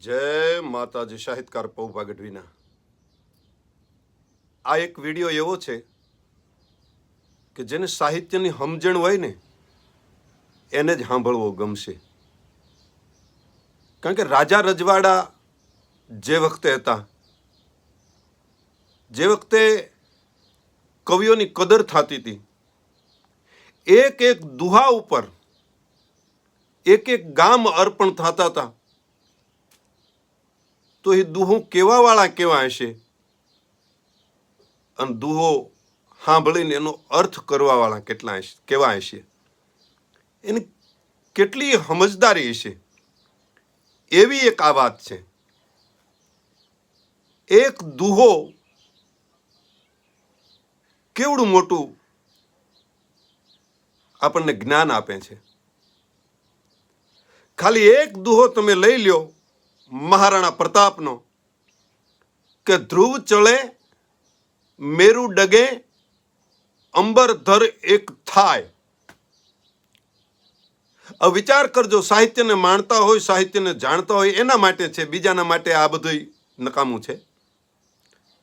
જય માતાજી, સાહિત્યકાર પૌભા ગઢવીના આ એક વીડિયો એવો છે કે જેને સાહિત્યની સમજણ હોય ને, એને જ સાંભળવો ગમશે. કારણ કે રાજા રજવાડા જે વખતે હતા, જે વખતે કવિઓની કદર થતી હતી, એક એક દુહા ઉપર, એક એક ગામ અર્પણ થતા હતા તો એ દુહો કેવાવાળા કેવા હશે અને દુહો સાંભળીને એનો અર્થ કરવાવાળા કેટલા હશે કેવા હશે એની કેટલી સમજદારી હશે એવી એક આ વાત છે. એક દુહો કેવડું મોટું આપણને જ્ઞાન આપે છે? ખાલી એક દુહો તમે લઈ લ્યો મહારાણા પ્રતાપનો કે ધ્રુવ ચળે, મેરુ ડગે અંબરધર એક થાય. હવે વિચાર કરજો, સાહિત્યને માણતા હોય, સાહિત્યને જાણતા હોય, એના માટે છે, બીજાના માટે આ બધું નકામું છે.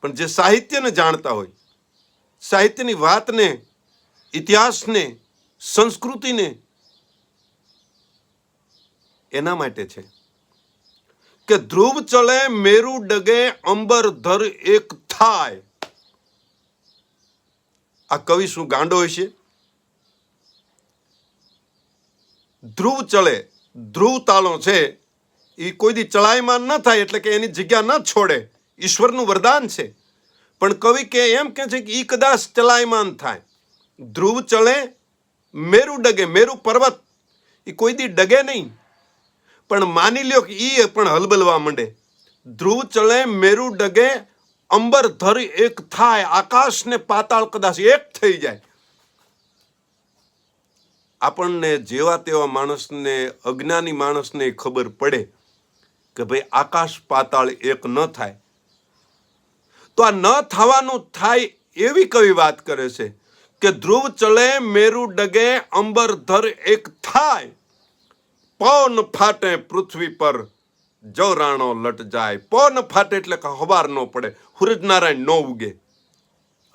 પણ જે સાહિત્યને જાણતા હોય, સાહિત્યની વાતને, ઇતિહાસને, સંસ્કૃતિને, એના માટે છે. કે ધ્રુવ ચલે મેરુ ડગે અંબર ધર એક થાય. આ કવિ શું ગાંડો હશે ધ્રુવ ચલે, ધ્રુવ તાળો છે એ કોઈ દી ચલાયમાન ન થાય એટલે કે એની જગ્યા ન છોડે. ઈશ્વરનું વરદાન છે. પણ કવિ કે એમ કે છે કે એ કદાચ ચલાયમાન થાય. ધ્રુવ ચલે, મેરુ ડગે, મેરુ પર્વત એ કોઈ દી ડગે નહીં. પણ માની લ્યો કે એ પણ હલબલવા માંડે. ધ્રુવ ચળે, મેરુ ડગે, અંબર ધર, એક થાય આકાશ ને પાતાળ કદાચ એક થઈ જાય. આપણને જેવા તેવા માણસને, અજ્ઞાની માણસને ખબર પડે કે ભાઈ આકાશ પાતાળ એક ન થાય. તો આ ન થવાનું થાય એવી કવિ વાત કરે છે કે ધ્રુવ ચલે મેરુ ડગે, અંબર ધર એક થાય. પવન ફાટે પૃથ્વી પર જો રાણો લટ જાય. પોન ફાટે એટલે કે હવાર ન પડે હુરજનારાયણ ન ઉગે.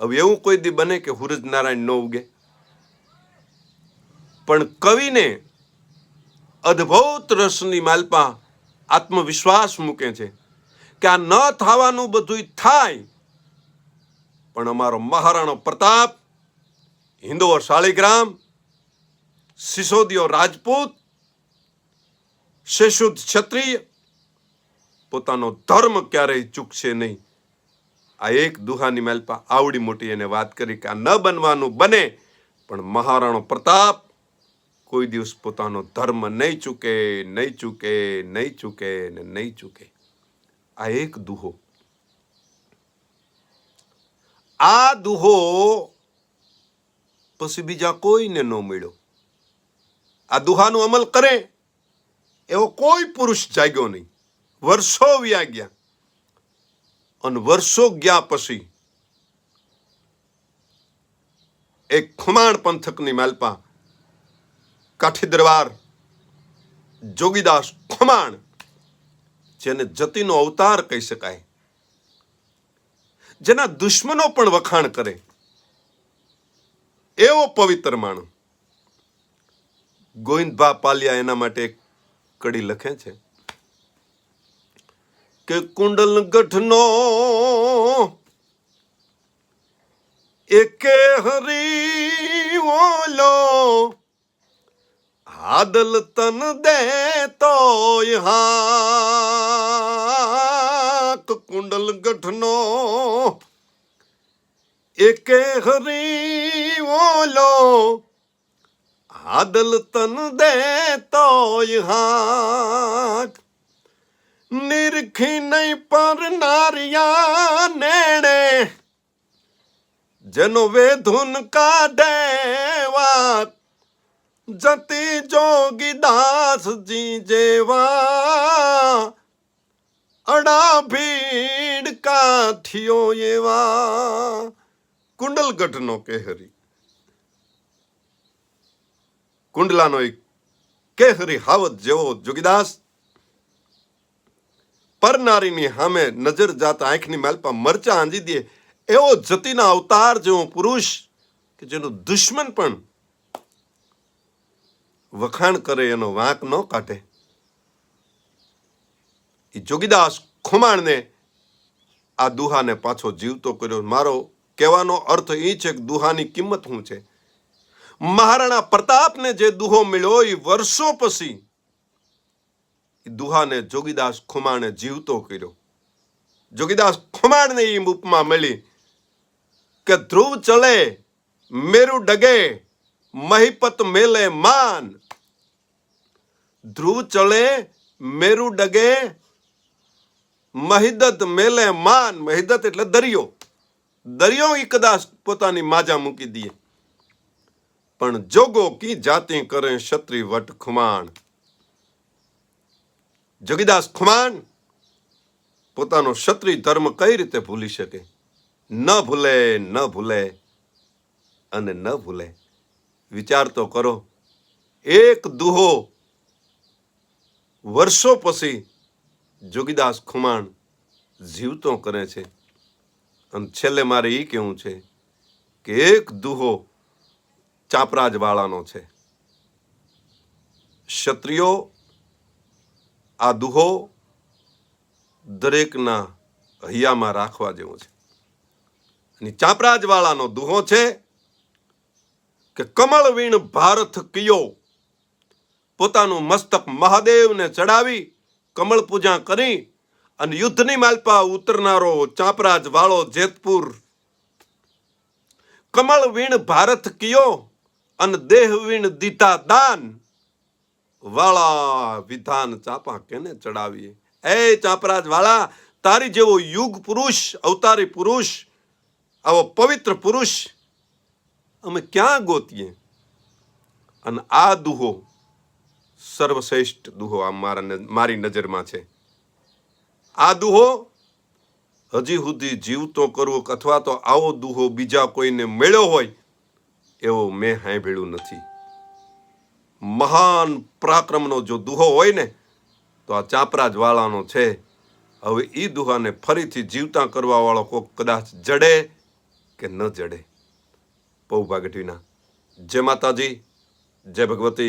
હવે એવું કોઈ દી બને કે હુરજનારાયણ ન ઉગે? પણ કવિને અદ્ભુત રસની માલપા આત્મવિશ્વાસ મૂકે છે કે આ ન થવાનું બધું થાય. પણ અમારો મહારાણો પ્રતાપ હિન્દુઓ શાળીગ્રામ સિસોદીઓ રાજપૂત શેષુદ ક્ષત્રિય. પોતાનો ધર્મ ક્યારેય ચૂકશે નહીં. આ એક દુહાની મેલપા આવડી મોટી એને વાત કરી કે આ ન બનવાનું બને, પણ મહારાણો પ્રતાપ કોઈ દિવસ પોતાનો ધર્મ નહીં ચૂકે નહીં ચૂકે નહીં ચૂકે ને નહીં ચૂકે. આ એક દુહો. આ દુહો પછી બીજા કોઈને ન મળ્યો. આ દુહાનું અમલ કરે. એવો કોઈ પુરુષ જાગ્યો નહીં. વર્ષો વ્યા ગયા. અને વર્ષો ગયા પછી એક ખુમાણ પંથકની માલપા કાઠી દરબાર જોગીદાસ ખુમાણ, જેને જતીનો અવતાર કહી શકાય, જેના દુશ્મનો પણ વખાણ કરે, એવો પવિત્ર માણસ ગોવિંદભા પાલિયા એના માટે એક કડી લખે છે કે કુંડલ ગઠનો એકે હરી ઓલો હાદલ તન દે તોય હાક કુંડલ ગઠનો એકે હરી ઓલો હાદલ તન દે તોય હાક નિરખી નહીં પર નારિયા નેણે જેનો વેધુન કાઢેવા જતી જોગી દાસજી જેવા અડા ભીડ કાઠિયો એવા કુંડલગઢનો કેહરી કુંડલાનો એક કેહરી હાવત જેવો જોગીદાસ પરનારીની સામે નજર જાતા આંખની માલપા મરચા આંજી દે એવો જતીના અવતાર જેવો પુરુષ કે જેનો દુશ્મન પણ વખાણ કરે એનો વાંક ન કાઢે. એ જોગીદાસ ખુમાણને આ દુહાને પાછો જીવતો કર્યો. મારો કહેવાનો અર્થ એ છે કે દુહાની કિંમત શું છે? મહારાણા પ્રતાપને જે દુહો મળ્યો એ વર્ષો પછી એ દુહાને જોગીદાસ ખુમાણે જીવતો કર્યો. જોગીદાસ ખુમાણને એ ઉપમા મળી કે ધ્રુવ ચલે, મેરુ ડગે, મહિપત મેલે માન. ધ્રુવ ચલે, મેરુ ડગે, મહિદત મેલે માન. મહિદત એટલે દરિયો. દરિયો ઈ કદાચ પોતાની માજા મૂકી દે. પણ જોગો કી જાતિ કરે ક્ષત્રિ વટ ખુમાણ? જોગીદાસ ખુમાણ પોતાનો ક્ષત્રિય ધર્મ કઈ રીતે ભૂલી શકે? ન ભૂલે ન ભૂલે અને ન ભૂલે. વિચાર તો કરો. એક દુહો વર્ષો પછી જોગીદાસ ખુમાણ જીવતો કરે છે. અને છેલ્લે મારે એ કહેવું છે કે એક દુહો ચાપરાજ વાળાનો છે. ક્ષત્રિયો, આ દુહો દરેકના હૈયામાં રાખવા જેવો છે. અને ચાપરાજવાળાનો દુહો છે કે કમળવીણ ભારત કિયો પોતાનું મસ્તક મહાદેવને ચડાવી કમળ પૂજા કરી અને યુદ્ધની માલપા ઉતરનારો ચાપરાજ વાળો જેતપુર. કમળ વીણ ભારત કિયો અને દેહ વીણ દીધા દાન. વાળા વિધાન ચાપા કેને ચડાવીએ? એ ચાપરાજ વાળા, તારી જેવો યુગ પુરુષ, અવતારી પુરુષ, આવો પવિત્ર પુરુષ, અમે ક્યાં ગોતીએ? અને આ દુહો સર્વશ્રેષ્ઠ દુહો આ મારા મારી નજરમાં છે. આ દુહો હજી સુધી જીવતો કરવો, અથવા તો આવો દુહો બીજા કોઈને મળ્યો હોય એવો મેં સાંભળ્યું નથી. મહાન પરાક્રમનો જો દુહો હોય ને, તો આ ચાપરાજ વાળાનો છે. હવે એ દુહાને ફરીથી જીવતા કરવા વાળો કોક કદાચ જડે કે ન જડે. પૌભા ગઢવીના જય માતાજી, જય ભગવતી.